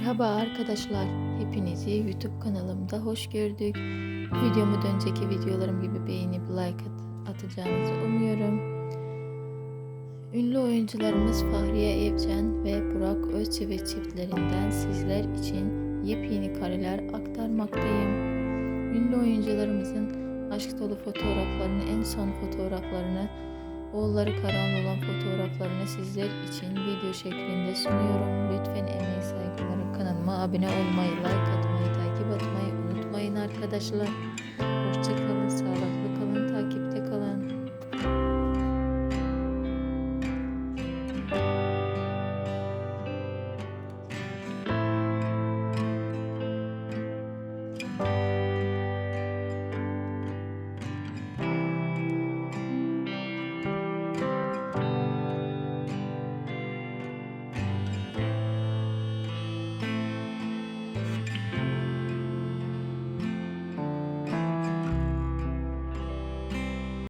Merhaba arkadaşlar. Hepinizi YouTube kanalımda hoş gördük. Videomu önceki videolarım gibi beğenip like at- atacağınızı umuyorum. Ünlü oyuncularımız Fahriye Evcen ve Burak Özçivit çiftlerinden sizler için yepyeni kareler aktarmaktayım. Ünlü oyuncularımızın aşk dolu fotoğraflarını, en son fotoğraflarını, oğulları karanlı olan fotoğraflarını sizler için video şeklinde sunuyorum. Lütfen emeği saygı olarak kanalıma abone olmayı, like atmayı, takip atmayı unutmayın arkadaşlar.